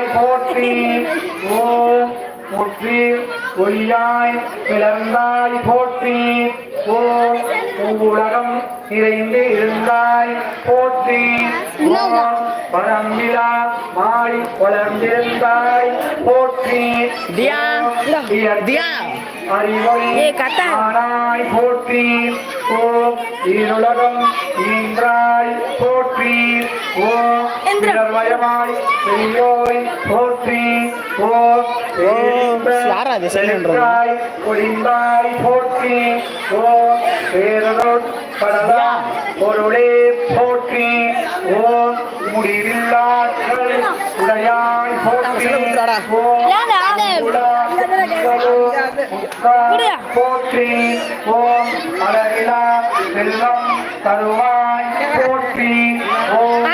ஒளியாய் போற்றி. ஓம் முற்றி ஒளியாய் பிளர்ந்தாய் போற்றி. ஓம் உலகம் நிறைந்து இருந்தாய் போற்றி. ஓம் பரம்பிலா மாறி வளர்ந்திருந்தாய் போற்றி. தியா, தியா. ஆனாய் போற்றி. ஓம் ஈருலகம் ஈன்றாய் போற்றி. ஓம். இடர்வயமாய் பெரியோய் போற்றி. ஓம்? செழித்தாய் ஒளிந்தாய் போற்றி. ஓம் பேரருட் படலா பொருளே போற்றி. ஓம் முடிவில்லாற்றல் உடையாய் போற்றி. ஓம் போற்றி ஓம் அழகிலா செல்வம் தருவாய் போற்றி ஓம்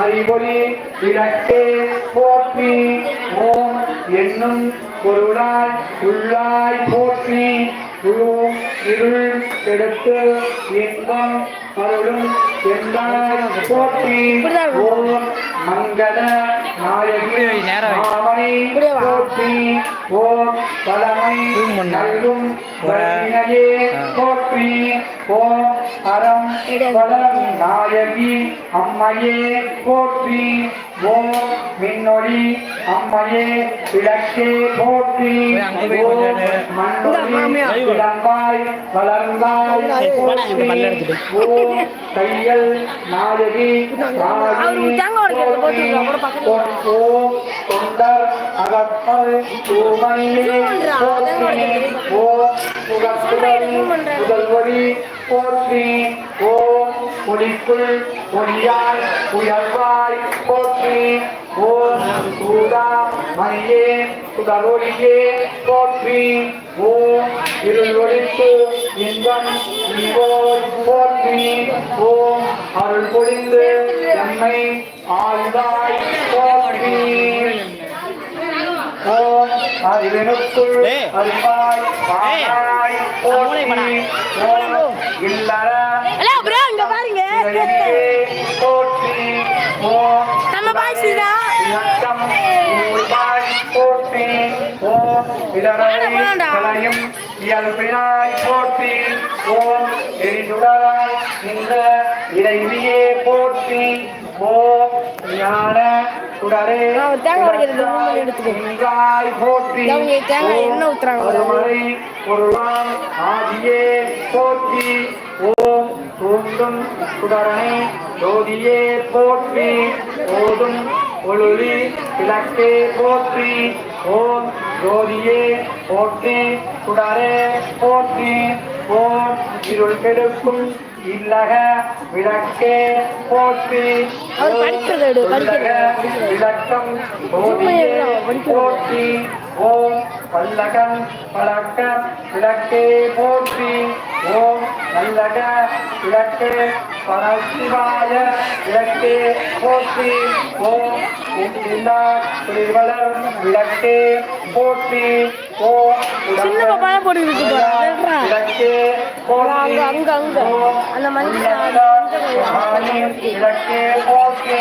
அறிவொளி விளக்கே போற்றி ஓம் என்னும் பொருளாய் உள்ளாய் போற்றி ஓம் இருள் கெடுத்து இன்பம் அருளும் என்றாய் போற்றி ஓம் மங்கள ஓம் நல்கும் வல்வினையே போற்றி ஓம் அறம் வளம் நாயகி அம்மையே போற்றி. ஓம் மின்னொளி அம்மையே விளக்கே போற்றி. ஓம் மண்ணொளி விளங்காய் வளர்ந்தாய் போற்றி. ஓம் கையல் நாயகி. ஓம் தொண்டர் அகப்பல் தூமணியே போற்றி. ஓம் முதல்வரி போற்றி ஓம் ஒளிக்குள் ஒளியாய் உயர்வாய் போற்றி. ஓம் சூதா மணியே சுடரொளியே போற்றி. ஓம் இருள் இன்பம் இன்போய் போற்றி. ஓம் அருள் பொழிந்து எம்மை ஆழ்வாய் போற்றி. ஓம் அறிவினுக்குள் பாராய் போற்றி. ஓம் இல்லற ப்ரோ இங்க பாருங்க. போற்றி. ஓம் நம்ம பாய்ச்சிதா இலக்கம். ஊழ்வாய் போற்றி. ஓம் இடரை. களையும் இயல்பினாய் போற்றி. ஓம் எரிசுடராய் இந்த இறைவியே போற்றி. ஓம் ஞான தேங்காய் உடைக்கிறது மூணு எடுத்துக்கோ. நின்றாய் போற்றி. அவங்க தேங்காய் எண்ணெய் ஊத்துறாங்க. ஓம் தூண்டும் சுடரணே ஜோதியே போற்றி. ஓதும் ஒளுரி விளக்கே போற்றி. ஓம் ஜோதியே போற்றி. சுடரே போற்றி. ஓம் இருள் கெடுக்கும் இல்லக விளக்கே போற்றி. விளக்கம். போற்றி ஓம் பல்லகம் பழக்க விளக்கே போற்றி ஓம் நல்லக விளக்கே பரசிவாய விளக்கே போற்றி ஓம் திருவளர் விளக்கே போற்றி ஓம் சின்ன பாப்பாவே போட்டு இருக்கு பாரு, வெள்றா. விளக்கே போற்றி அங்க, அங்க, அந்த மஞ்சள் விளக்கே போற்றி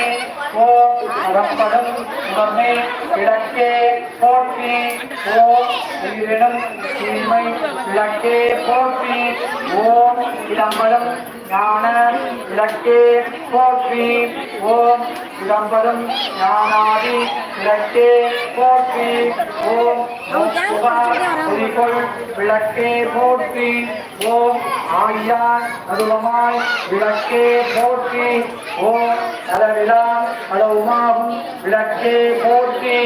ஓம் அகப்படம் உடனே விளக்கே போற்றி ஓம் உயிரினம் தீமை விளக்கே போற்றி ஓம் இளம்பரம் ஞான விளக்கே போற்றி ஓம் இளம்பரம் ஞானாதி விளக்கே போற்றி ஓம் சுபா விளக்கே போற்றி ஓம் ஆய்யான் அருவமாய் விளக்கே போற்றி ஓம் அளவிலா அளவுமாகும் விளக்கே போற்றி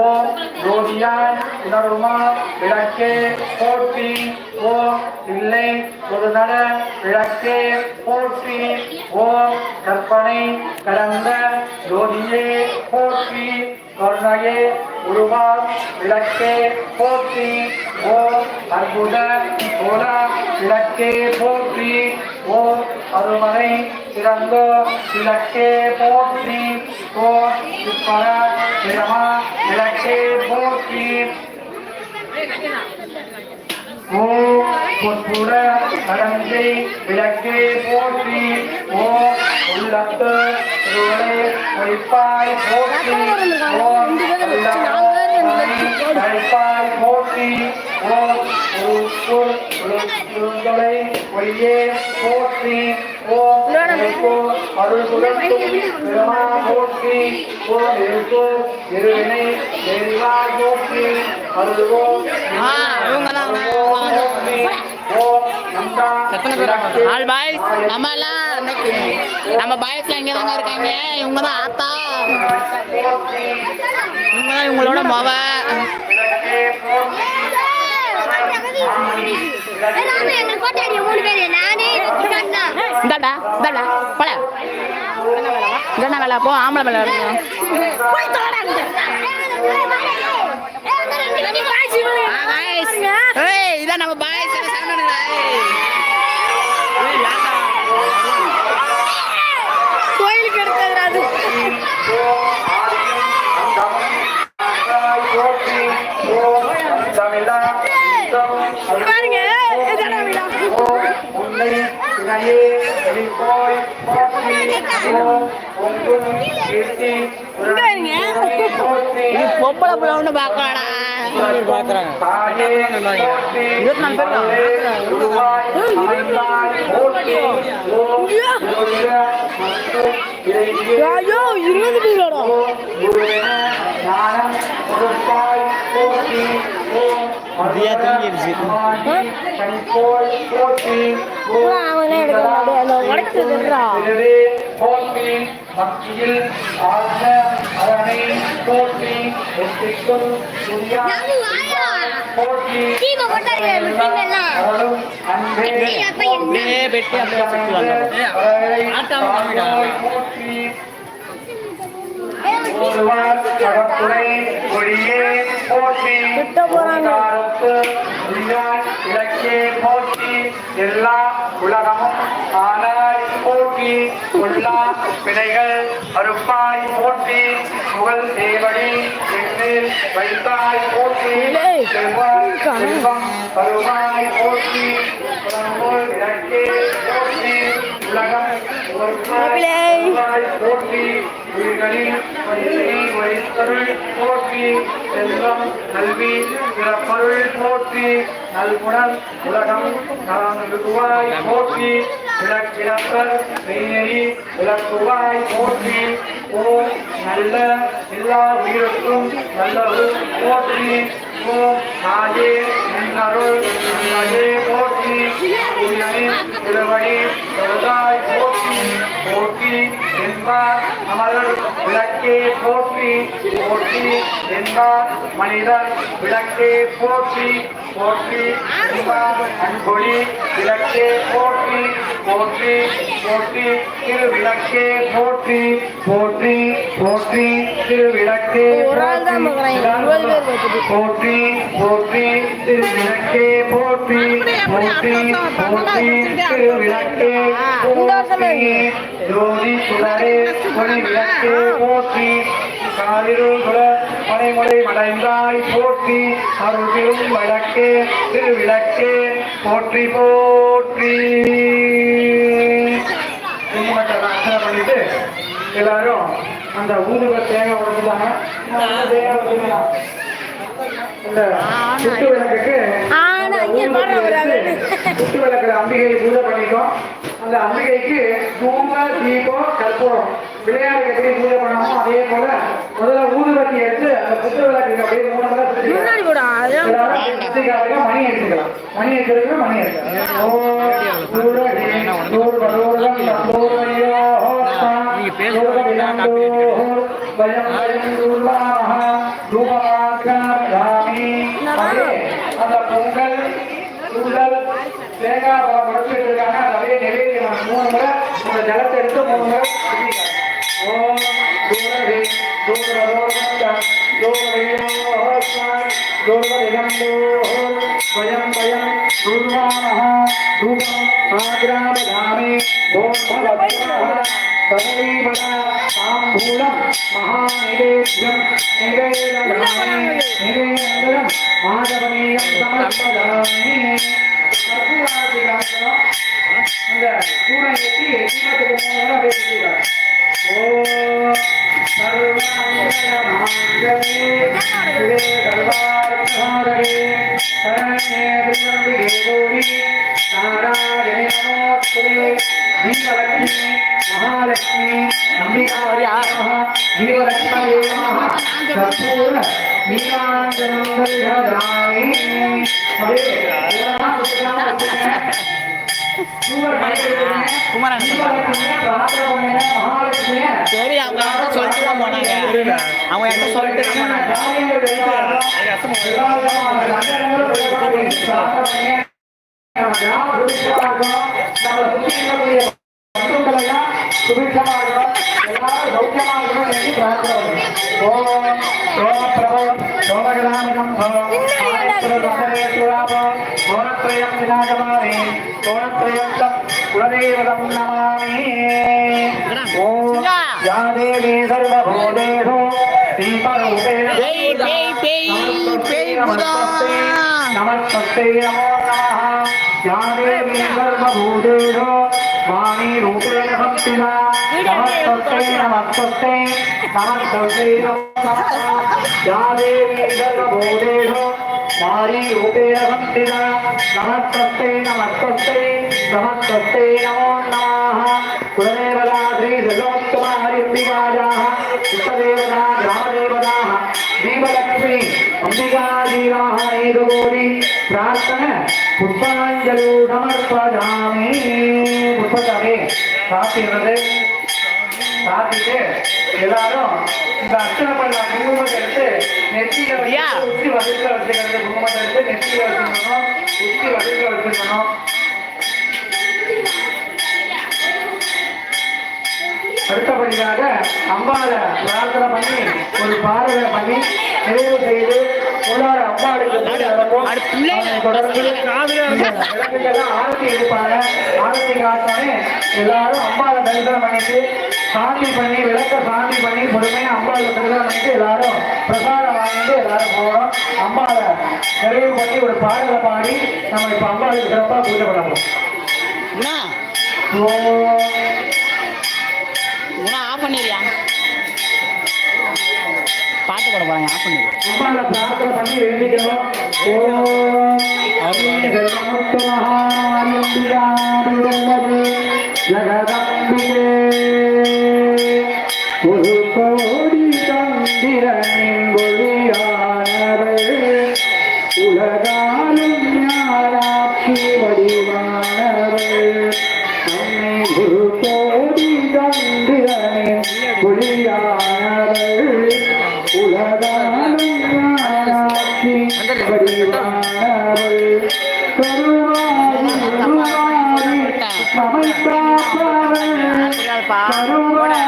ஓம் ஜோதியான் உணர்வுமா விளக்கே போற்றி ஓம் இல்லை ஒரு விளக்கே விளக்கே போற்றி ஓம் அற்புத கோல. விளக்கே போற்றி ஓம் அருமறை சிறந்தோ. விளக்கே போற்றி ஓம் இப்பர பிரமா விளக்கே போற்றி. ஓம் பொற்புட கடந்தை விளக்கே போற்றி. ஓம் உள்ளத்து ஒளிப்பாய் போற்றி. ஓம் போற்றி ஓம் உருக்குள் உளுந்தொலை ஒளியே போற்றி ஓம் இறைக்கோ அருள் சுழற்றும் பெருமா போற்றி ஓம் இருக்கோ இருவினை எரிவாய் போற்றி அருள்வோம் ஆ, இவங்கதான். போற்றி ஓம் நந்தா விளக்கே ஆல் பாய்ஸ் நம்ம எல்லாம் இன்னைக்கு நம்ம பாய்ஸ்ல இங்க தாங்க இருக்காங்க இவங்க தான் ஆத்தா இவங்க தான் இவங்களோட மொவ இந்தாடா இந்தாடா போல இதான வேலை போ ஆம்பளை போய் ஏய் இதான் நம்ம பாய்ஸ் கோயிலுக்கு எடுத்தது அது பொம்பளை புள்ள பார்க்கலாடா ஐயோ. இருபது பேரோட. மதியா தூங்கிடுச்சு. அவனே பக்தியில் ஆழ்ந்த அரணை போற்றி அன்பே டீம் ஒருவர் கடற்குறை ஒளியே போற்றி இலக்கே போற்றி எல்லா உலகமும் ஆனாய் போற்றி உள்ளா பிணைகள் அறுப்பாய் போற்றி புகழ் தேவடி எண்ணில் வைத்தாய் போற்றி செல்வம் பருவாய் போற்றி இலக்கே போற்றி போற்றி செல்வம் கல்வி பிறப்பருள் போற்றி நல்குணம் உலகம் நலங்குவாய் போற்றி விளக்கிழப்பர் மெய்நெறி விளக்குவாய் போற்றி ஓம் நல்ல எல்லா உயிருக்கும் நல்லது போற்றி ஓம் நாயே நின்னருள் நல்லே போற்றி உயிரை திருவடி தொழுதாய் போற்றி போற்றி என்பார் அமரர் விளக்கே போற்றி போற்றி என்பார் மனிதர் விளக்கே போற்றி போற்றி என்பார் அன்பொழி விளக்கே போற்றி போற்றி போற்றி திரு விளக்கே போற்றி போற்றி போற்றி திரு விளக்கே. போற்றி போற்றி திரு விளக்கே போற்றி போற்றி போற்றி திரு விளக்கே போற்றி. ஜோதி சுடரே ஒளி விளக்கே போற்றி. காலிருள் சுடர் மலைமுறை மடைந்தாய் போற்றி அருள்கிலும் விளக்கே திரு விளக்கே போற்றி. போற்றி அர்ச்சனை பண்ணிட்டு எல்லாரும் அந்த ஊதுக தேங்காய். இந்த விளக்குக்கு விளக்கு அம்பிகை பூஜை பண்ணிட்டோம். அந்த அம்பிகைக்கு தூங்க தீபம் கற்பூரம். விளையாடு எப்படி பூஜை பண்ணாமோ அதே போல முதல்ல ஊதுபத்தி எடுத்து அந்த குத்து விளக்கு அப்படியே மூணு எடுத்துக்கலாம். மணி எடுத்துருக்கு மணி ரூபமாக்காமி அந்த பொங்கல் தேங்காய் பழம் உடைச்சிட்டு இருக்காங்க மூணு முறை இந்த ஜலத்தை எடுத்து மூணு முறை சுத்திக்கலாம். ஓம் சூரடி சூரரோகம் स्वयं वयं दुर्वामः धूपम् आग्रामधामे तदैवद ताम्बूलं महानिवेद्यं निवेदयामि निवेदनं माधवनीयं समर्पयामि Thank you. குலதேவதம் நமாமி కుటుంబాలుగా సుభిక్షమాగడం ఎలా సౌఖ్యమాగడం అనేది ప్రార్థన ఓం ఓం ప్రభో సోమగణామకం గోరత్రయం వినాగమామి గోరత్రయం కులదేవతం నమామి ఓం యా దేవి సర్వభూతేషు దీపరూపేణ నమస్తే నమో నమ యా దేవి సర్వభూతేషు వాణీ రూప मुकुलेन भक्तिना नमस्तस्ते नमस्तस्ते नमस्तस्ते या देवी सर्वभूतेषु नारी रूपेण भक्तिना नमस्तस्ते नमस्तस्ते नमस्तस्ते नमो। नमः कुलदेवदात्री सगोत्तमा हरिप्रियायाः इष्टदेवता ग्रामदेवताः दीपलक्ष्मी అంబికాజీవాహనేదు గోరి ప్రార్థన పుష్పాంజలు సమర్పదామి పుష్పదామి சாப்பிடுறது சாப்பிட்டு எல்லாரும் இந்த அர்ச்சனை பண்ண குங்குமத்தை எடுத்து நெத்தியில உச்சி வகுக்க வச்சுக்கிறது குங்குமத்தை எடுத்து நெத்தியில வச்சுக்கணும் உச்சி வகுக்க வச்சுக்கணும். அடுத்தபடியாக அம்பாளை பிரார்த்தனை பண்ணி ஒரு பாடலை பண்ணி நிறைவு செய்து உள்ளார அம்பாளுக்கு தொடர்ந்து ஆரத்தி எடுப்பாங்க. ஆரத்தி காட்டோன்னே எல்லாரும் அம்பாளை தரிசனம் பண்ணிட்டு சாந்தி பண்ணி விளக்க சாந்தி பண்ணி பொறுமையா அம்பாளை தரிசனம் பண்ணிட்டு எல்லாரும் பிரசாதம் வாங்கிட்டு எல்லாரும் போகணும் அம்பாளை நிறைவு பண்ணி ஒரு பாடலை பாடி நம்ம இப்ப அம்பாளுக்கு சிறப்பாக பூஜை குணா ஆஃப் பண்ணிடுறியா? பாட்டு போட போறாங்க ஆஃப் பண்ணிடு. ஜகதம்பிகே ஒரு கோடி தந்திரனின் காப்பவள்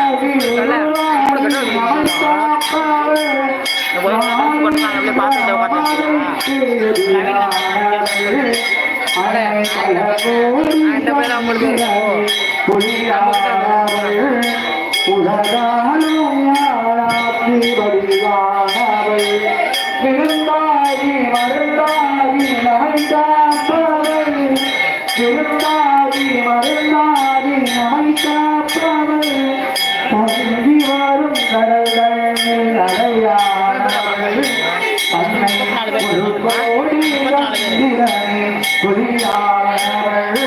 விருந்தாகி மருந்தாகி விருந்தாகி மருந்தாகி நம்மை காப்பவள் பொங்கி வரும் கடல்கள் அடையாளவள் அன்னை ஒரு கோடி வந்திரனே புதியானவள்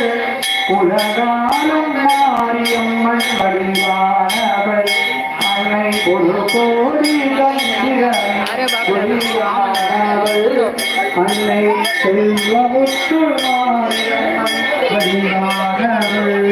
உலகாலும் மாரியம்மன் வடிவானவள் அன்னை ஒரு கோடி வந்திரனே புதியானவள் அன்னை செல்வமுத்து மாரியம்மன் வடிவானவள்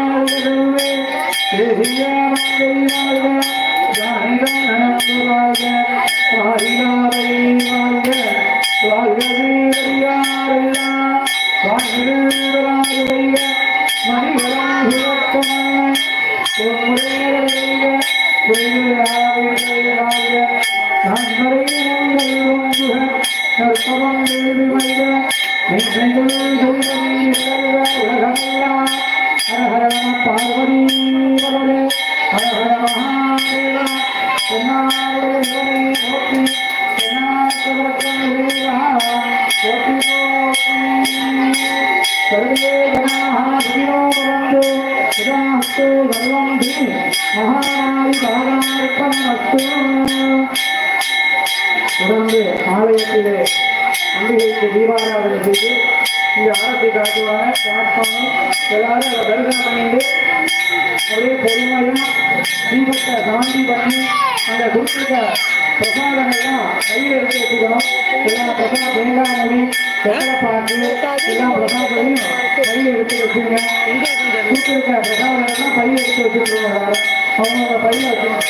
நற்பவம் தேவி வைக என் செங்கலோடு எல்லாரும் அதை தரிசனம் பண்ணிட்டு அப்படியே பொறுமையாக தீபத்தை காந்தி பண்ணி அந்த குறிப்பிட்ட பிரசாதங்கள்லாம் கையில் எடுத்து வச்சுக்கணும். எல்லா பிரசாத தேங்காய் மொழி வெள்ளை பாக்கு எல்லா பிரசாதத்தையும் கையில் எடுத்து வச்சுங்க. குறிப்பிட்ட பிரசாதங்கள்லாம் கையில் எடுத்து வச்சுருக்கோம் அவங்களோட பையில் வச்சுக்கணும்.